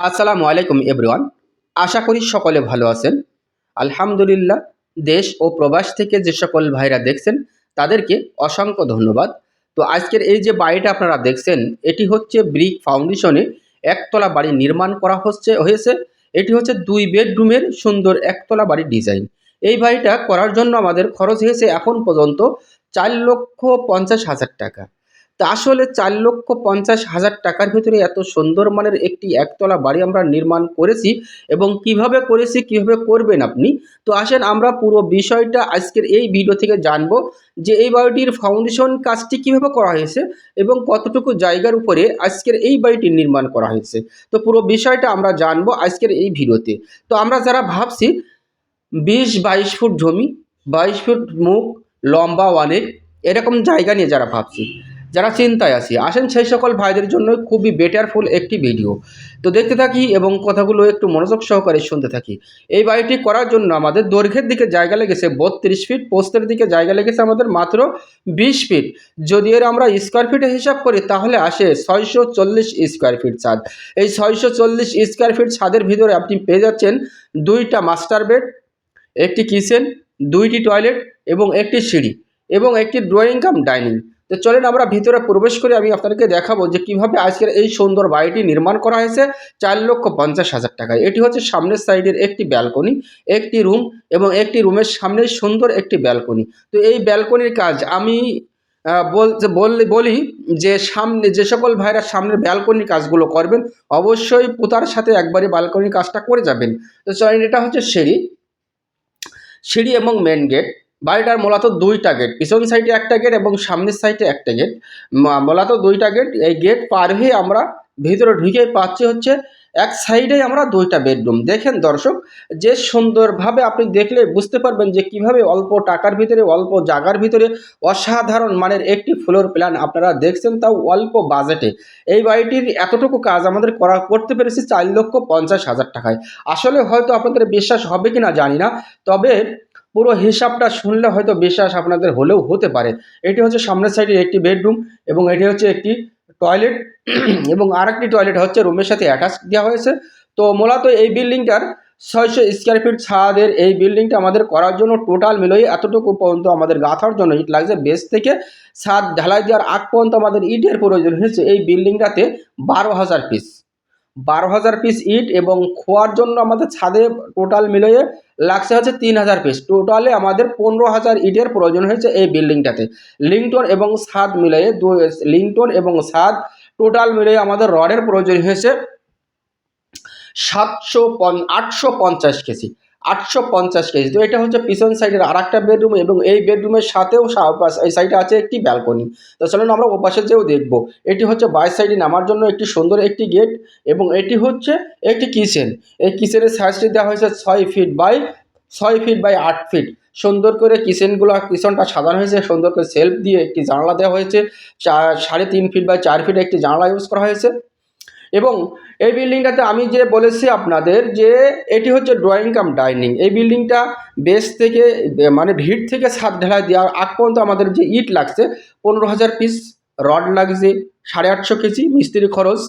আসসালামু আলাইকুম এভরিওয়ান আশা করি সকলে ভালো আছেন। আলহামদুলিল্লাহ, দেশ ও প্রবাস থেকে যে সকল ভাইরা দেখছেন, তাদেরকে অসংখ্য ধন্যবাদ। তো আজকের এই যে বাড়িটা আপনারা দেখছেন, এটি হচ্ছে ব্রিক ফাউন্ডেশনে একতলা বাড়ি নির্মাণ করা হচ্ছে, হয়েছে। এটি হচ্ছে দুই বেডরুমের সুন্দর একতলা বাড়ির ডিজাইন। এই বাড়িটা করার জন্য আমাদের খরচ হয়েছে এখন পর্যন্ত চার লক্ষ পঞ্চাশ হাজার টাকা। তা আসলে চার লক্ষ পঞ্চাশ হাজার টাকার ভিতরে এত সুন্দর মানের একটি একতলা বাড়ি আমরা নির্মাণ করেছি এবং কীভাবে করেছি, কীভাবে করবেন আপনি? তো আসেন আমরা পুরো বিষয়টা আজকের এই ভিডিও থেকে জানব যে এই বাড়িটির ফাউন্ডেশন কাজটি কীভাবে করা হয়েছে এবং কতটুকু জায়গার উপরে আজকের এই বাড়িটি নির্মাণ করা হয়েছে। তো পুরো বিষয়টা আমরা জানব আজকের এই ভিডিওতে। তো আমরা যারা ভাবছি, বিশ বাইশ ফুট জমি, বাইশ ফুট মুখ, লম্বা অনেক এরকম জায়গা নিয়ে যারা ভাবছি যারা চিন্তায় আছি, আসেন সেই সকল ভাইদের জন্য খুবই বেটারফুল একটি ভিডিও তো দেখতে থাকি এবং কথাগুলো একটু মনোযোগ সহকারে শুনতে থাকি। এই বাড়িটি করার জন্য আমাদের দৈর্ঘ্যের দিকে জায়গা লেগেছে বত্রিশ ফিট পোস্তের দিকে জায়গা লেগেছে আমাদের মাত্র বিশ ফিট যদি এর আমরা স্কোয়ার ফিটে হিসাব করি, তাহলে আসে ছয়শো চল্লিশ স্কোয়ার ফিট ছাদ। এই ছয়শো চল্লিশ স্কোয়ার ফিট ছাদের ভিতরে আপনি পেয়ে যাচ্ছেন দুইটা মাস্টার বেড একটি কিচেন দুইটি টয়লেট এবং একটি সিঁড়ি এবং একটি ড্রয়িং কাম ডাইনিং তো চলেন আমরা ভিতরে প্রবেশ করে আমি আপনাদেরকে দেখাবো যে কীভাবে আজকের এই সুন্দর বাড়িটি নির্মাণ করা হয়েছে। চার লক্ষ পঞ্চাশ হাজার টাকায়। এটি হচ্ছে সামনের সাইডের একটি ব্যালকনি, একটি রুম এবং একটি রুমের সামনে সুন্দর একটি ব্যালকনি। তো এই ব্যালকনির কাজ আমি বলতে বললে বলি যে সামনে যে সকল ভাইরা সামনের ব্যালকনির কাজগুলো করবেন, অবশ্যই পোতার সাথে একবারে ব্যালকনির কাজটা করে যাবেন। তো চলেন, এটা হচ্ছে সিঁড়ি। সিঁড়ি এবং মেন গেট বাড়িটার মূলত দুইটা গেট পিছন সাইডে একটা গেট এবং সামনের সাইডে একটা গেট মূলত দুইটা গেট এই গেট পার হয়ে আমরা ভিতরে ঢুকে পাচ্ছি হচ্ছে এক সাইডে আমরা দুইটা বেডরুম দেখেন দর্শক, যে সুন্দরভাবে আপনি দেখলে বুঝতে পারবেন যে কীভাবে অল্প টাকার ভিতরে, অল্প জায়গার ভিতরে অসাধারণ মানের একটি ফ্লোর প্ল্যান আপনারা দেখছেন তাও অল্প বাজেটে এই বাড়িটির এতটুকু কাজ আমাদের করা, করতে পেরেছি চার লক্ষ পঞ্চাশ হাজার টাকায়। আসলে হয়তো আপনাদের বিশ্বাস হবে কি না জানি না, তবে পুরো হিসাবটা শুনলে হয়তো বিশ্বাস আপনাদের হলেও হতে পারে। এটি হচ্ছে সামনের সাইডে একটি বেডরুম এবং এটি হচ্ছে একটি টয়লেট এবং আরেকটি টয়লেট হচ্ছে রুমের সাথে অ্যাটাচ দেওয়া হয়েছে। তো মূলত এই বিল্ডিংটার ছয়শো স্কোয়ার ফিট ছাদের এই বিল্ডিংটা আমাদের করার জন্য টোটাল মিলিয়ে এতটুকু পর্যন্ত আমাদের গাঁথার জন্য ইট লাগছে। বেস থেকে ছাদ ঢালাই দেওয়ার আগ পর্যন্ত আমাদের ইটের প্রয়োজন হয়েছে এই বিল্ডিংটাতে বারো হাজার পিস বারো হাজার পিস ইট এবং খোয়ার জন্য আমাদের ছাদে টোটাল মিলিয়ে লাগছে হচ্ছে তিন হাজার পিস টোটালে আমাদের পনেরো হাজার ইটের প্রয়োজন হয়েছে এই বিল্ডিংটাতে। লিংটন এবং সাদ মিলিয়ে দু লিংটন এবং সাদ টোটাল মিলিয়ে আমাদের রডের প্রয়োজন হয়েছে সাতশো আটশো পঞ্চাশ কেজি। আটশো পঞ্চাশ কেজি। তো এটা হচ্ছে পিছন সাইডের আর একটা বেডরুম এবং এই বেডরুমের সাথেও এই সাইডে আছে একটি ব্যালকনি। তো চলুন আমরা ওপাশে যেও দেখব। এটি হচ্ছে বাই সাইডে নামার জন্য একটি সুন্দর একটি গেট এবং এটি হচ্ছে একটি কিচেন। এই কিচেনের সাইজটি দেওয়া হয়েছে ছয় ফিট বাই ছয় ফিট বাই আট ফিট। সুন্দর করে কিচেনগুলো, কিচেনটা সাজানো হয়েছে, সুন্দর করে সেলফ দিয়ে একটি জানলা দেওয়া হয়েছে। চার সাড়ে তিন ফিট বাই চার ফিট একটি জানলা ইউজ করা হয়েছে। এবং এই বিল্ডিংটাতে আমি যে বলেছি আপনাদের যে এটি হচ্ছে ড্রয়িং কাম ডাইনিং এই বিল্ডিংটা বেস থেকে মানে ভিড় থেকে ছাদ ঢালাই দেওয়ার আগ পর্যন্ত আমাদের যে ইট লাগছে, পনেরো হাজার পিস রড লাগছে, সাড়ে আটশো কেজি মিস্ত্রি খরচ।